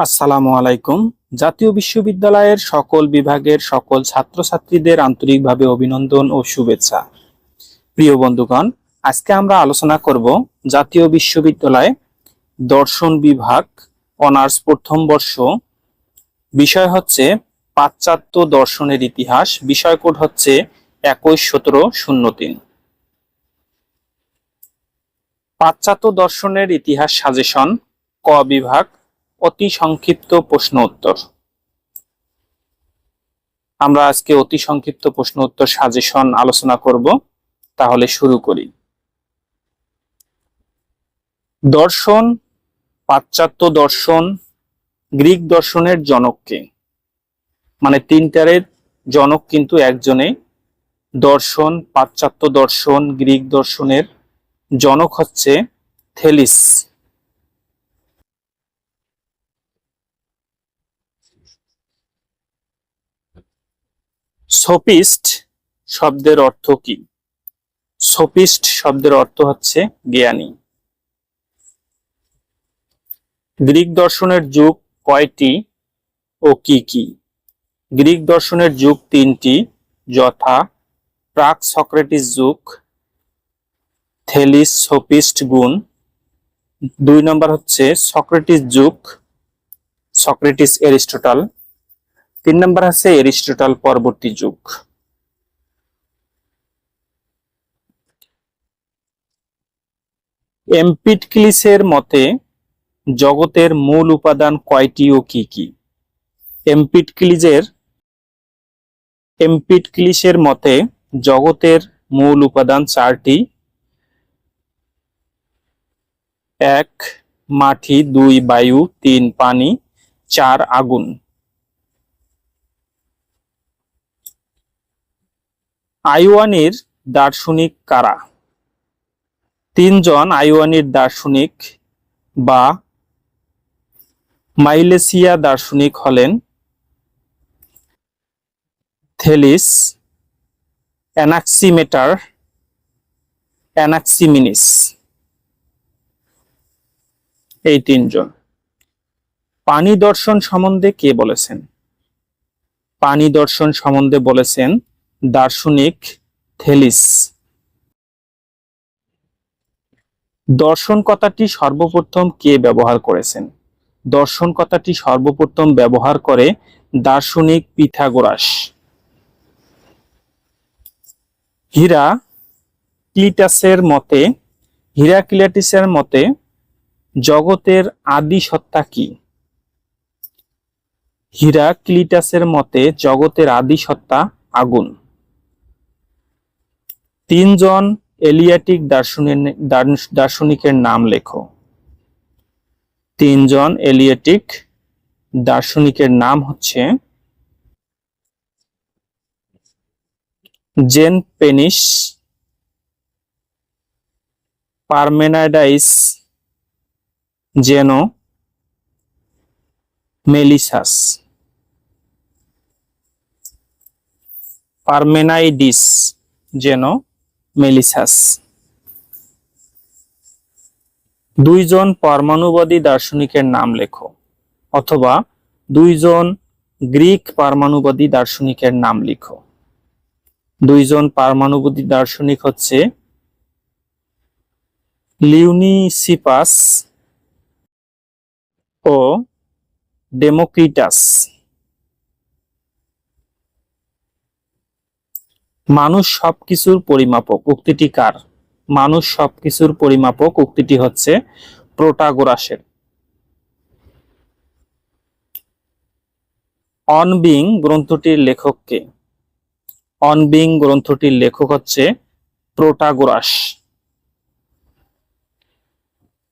আসসালামু আলাইকুম। জাতীয় বিশ্ববিদ্যালয়ের সকল বিভাগের সকল ছাত্রছাত্রীদের আন্তরিকভাবে অভিনন্দন ও শুভেচ্ছা। প্রিয় বন্ধুগণ, আজকে আমরা আলোচনা করব জাতীয় বিশ্ববিদ্যালয় দর্শন বিভাগ অনার্স প্রথম বর্ষ। বিষয় হচ্ছে পাশ্চাত্য দর্শনের ইতিহাস। বিষয় কোড হচ্ছে একুশ সতেরো শূন্য তিন। পাশ্চাত্য দর্শনের ইতিহাস সাজেশন ক বিভাগ অতি সংক্ষিপ্ত প্রশ্ন উত্তর। আমরা আজকে অতি সংক্ষিপ্ত প্রশ্ন উত্তর সাজেশন আলোচনা করব, তাহলে শুরু করি। দর্শন, পাশ্চাত্য দর্শন, গ্রিক দর্শনের জনককে মানে তিনটারের জনক কিন্তু একজনে দর্শন, পাশ্চাত্য দর্শন, গ্রিক দর্শনের জনক হচ্ছে থেলিস। সোপিস্ট শব্দের অর্থ কি? সোপিস্ট শব্দের অর্থ হচ্ছে জ্ঞানী। গ্রিক দর্শনের যুগ কয়টি ও কি কি? গ্রিক দর্শনের যুগ তিনটি, যথা প্রাক সক্রেটিস যুগ, থেলিস সোপিস্ট গুণ। দুই নম্বর হচ্ছে সক্রেটিস যুগ, সক্রেটিস এরিস্টোটল। তিন নম্বর আছে এরিস্টোটল পরবর্তী যুগ। এমপিটক্লিসের মতে জগতের মূল উপাদান কয়টি ও কি কি? এমপিটক্লিজের এমপিটক্লিসের মতে জগতের মূল উপাদান চারটি। এক, মাটি, দুই, বায়ু, তিন, পানি, চার, আগুন। আইওয়ানির দার্শনিক কারা? তিনজন আইওয়ানির দার্শনিক বা মাইলেসিয়া দার্শনিক হলেন থেলিস, অ্যানাক্সিমেটার, অ্যানাক্সিমিনিস। এই তিনজন। পানি দর্শন সম্বন্ধে কে বলেছেন? পানি দর্শন সম্বন্ধে বলেছেন দার্শনিক থেলিস। দর্শন কথাটি সর্বপ্রথম কে ব্যবহার করেছেন? দর্শন কথাটি সর্বপ্রথম ব্যবহার করে দার্শনিক পিথাগোরাস। হীরা ক্লিটাসের মতে, হিরাক্লিয়াটিসের মতে, জগতের আদি সত্তা কি? হিরাক্লিটাসের মতে, জগতের আদি সত্তা আগুন। তিনজন এলিয়াটিক দার্শনিক দার্শনিকের নাম লেখো। তিনজন এলিয়াটিক দার্শনিকের নাম হচ্ছে জেন পেনিস পারমেনাডাইস জেনো মেলিসাস। পারমেনাইডিস যেন মেলিসাস। দুইজন পরমাণুবাদী দার্শনিকের নাম লেখো, অথবা দুইজন গ্রিক পারমাণুবাদী দার্শনিকের নাম লিখো। দুইজন পারমাণুবাদী দার্শনিক হচ্ছে লিউনিসিপাস ও ডেমোক্রিটাস। মানুষ সবকিছুর পরিমাপক উক্তিটি কার? মানুষ সবকিছুর পরিমাপক উক্তিটি হচ্ছে প্রোটাগোরাসের। অনবিং গ্রন্থটির লেখককে অনবিং গ্রন্থটির লেখক হচ্ছে প্রোটাগোরাস।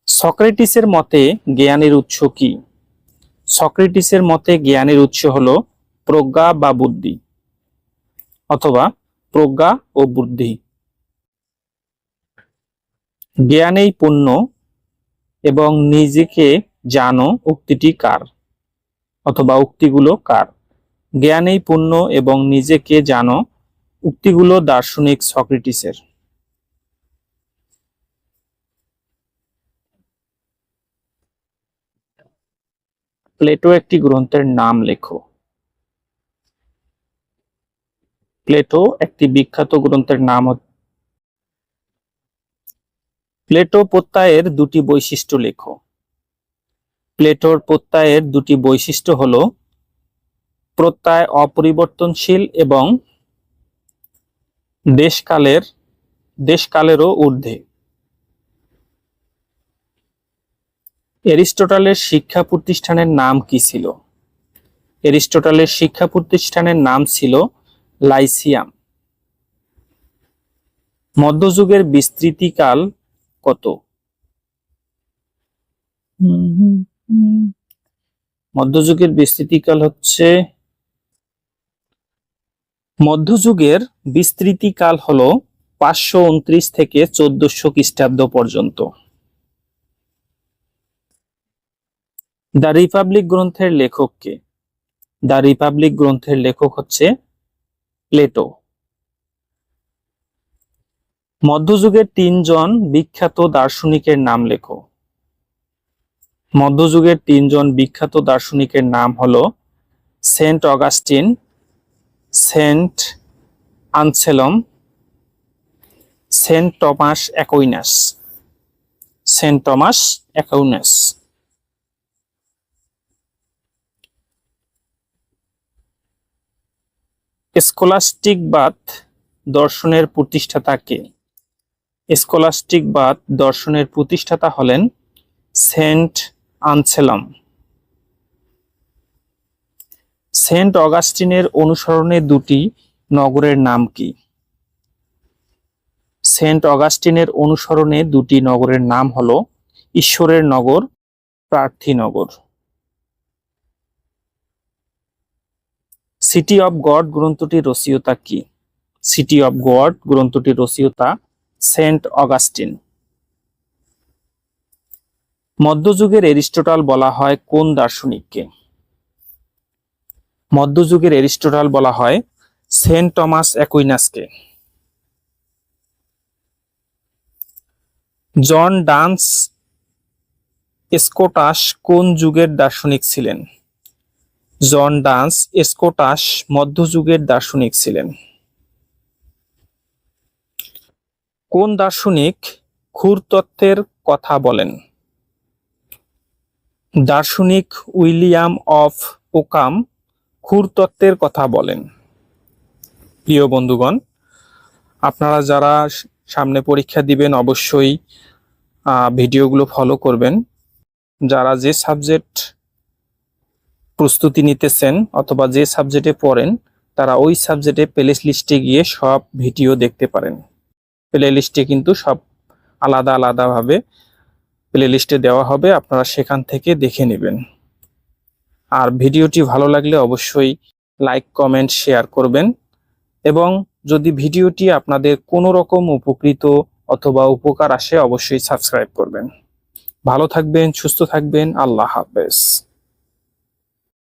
সক্রেটিসের মতে জ্ঞানের উৎস কি? সক্রেটিসের মতে জ্ঞানের উৎস হলো প্রজ্ঞা বা বুদ্ধি। অথবা প্রজ্ঞা ও বুদ্ধি। জ্ঞানেই পূর্ণ এবং নিজেকে জানো উক্তিটি কার অথবা উক্তিগুলো কার। জ্ঞানেই পূর্ণ এবং নিজেকে জানো উক্তিগুলো দার্শনিক সক্রেটিসের। প্লেটো একটি গ্রন্থের নাম লেখো। প্লেটো একটি বিখ্যাত গ্রন্থের নাম প্লেটো প্রত্যয়ের দুটি বৈশিষ্ট্য লেখো। প্লেটোর প্রত্যয়ের দুটি বৈশিষ্ট্য হল প্রত্যয় অপরিবর্তনশীল এবং দেশকালের, দেশকালেরও ঊর্ধ্বে। এরিস্টটলের শিক্ষা প্রতিষ্ঠানের নাম কি ছিল? এরিস্টটলের শিক্ষা প্রতিষ্ঠানের নাম ছিল লাইসিয়াম। মধ্যযুগের বিস্তৃতিকাল কত? মধ্যযুগের বিস্তৃতিকাল হচ্ছে মধ্যযুগের বিস্তৃতিকাল হলো পাঁচশো উনত্রিশ থেকে চোদ্দশো খ্রিস্টাব্দ পর্যন্ত। দ্য রিপাবলিক গ্রন্থের লেখক কে? দ্য রিপাবলিক গ্রন্থের লেখক হচ্ছে প্লেটো। মধ্যযুগের তিনজন বিখ্যাত দার্শনিকের নাম লেখো। মধ্যযুগের তিনজন বিখ্যাত দার্শনিকের নাম হল saint Augustine, saint Anselm, saint Thomas Aquinas. Saint Thomas Aquinas. স্কলাস্টিকবাদ দর্শনের প্রতিষ্ঠাতা কে? স্কলাস্টিকবাদ দর্শনের প্রতিষ্ঠাতা হলেন সেন্ট আনসেলাম। সেন্ট অগাস্টিনের অনুসরণে দুটি নগরের নাম কি? সেন্ট অগাস্টিনের অনুসরণে দুটি নগরের নাম হলো ঈশ্বরের নগর, প্রার্থীনগর। সিটি অফ গড গ্রন্থটির রসিয়তা কি সিটি অফ গড গ্রন্থটির রসিয়তা সেন্ট অগাস্টিন মধ্যযুগের এরিস্টটল বলা হয় কোন দার্শনিককে? মধ্যযুগের এরিস্টটল বলা হয় সেন্ট টমাস অ্যাকুইনাসকে। জন ডান্স স্কোটাস কোন যুগের দার্শনিক ছিলেন? জন ডান্স স্কোটাস মধ্যযুগের দার্শনিক ছিলেন। কোন দার্শনিক ক্ষুরতত্ত্বের কথা বলেন? দার্শনিক উইলিয়াম অফ ওকাম ক্ষুরতত্ত্বের কথা বলেন। প্রিয় বন্ধুগণ, আপনারা যারা সামনে পরীক্ষা দিবেন অবশ্যই ভিডিওগুলো ফলো করবেন। যারা যে সাবজেক্ট প্রস্তুতি নিতেছেন অথবা যে সাবজেক্টে পড়েন, তারা ওই সাবজেক্টে প্লে লিস্টে গিয়ে সব ভিডিও দেখতে পারেন। প্লে লিস্টে কিন্তু সব আলাদা আলাদাভাবে প্লে লিস্টে দেওয়া হবে, আপনারা সেখান থেকে দেখে নেবেন। আর ভিডিওটি ভালো লাগলে অবশ্যই লাইক, কমেন্ট, শেয়ার করবেন। এবং যদি ভিডিওটি আপনাদের কোনো রকম উপকৃত অথবা উপকার আসে, অবশ্যই সাবস্ক্রাইব করবেন। ভালো থাকবেন, সুস্থ থাকবেন, আল্লাহ হাফেজ।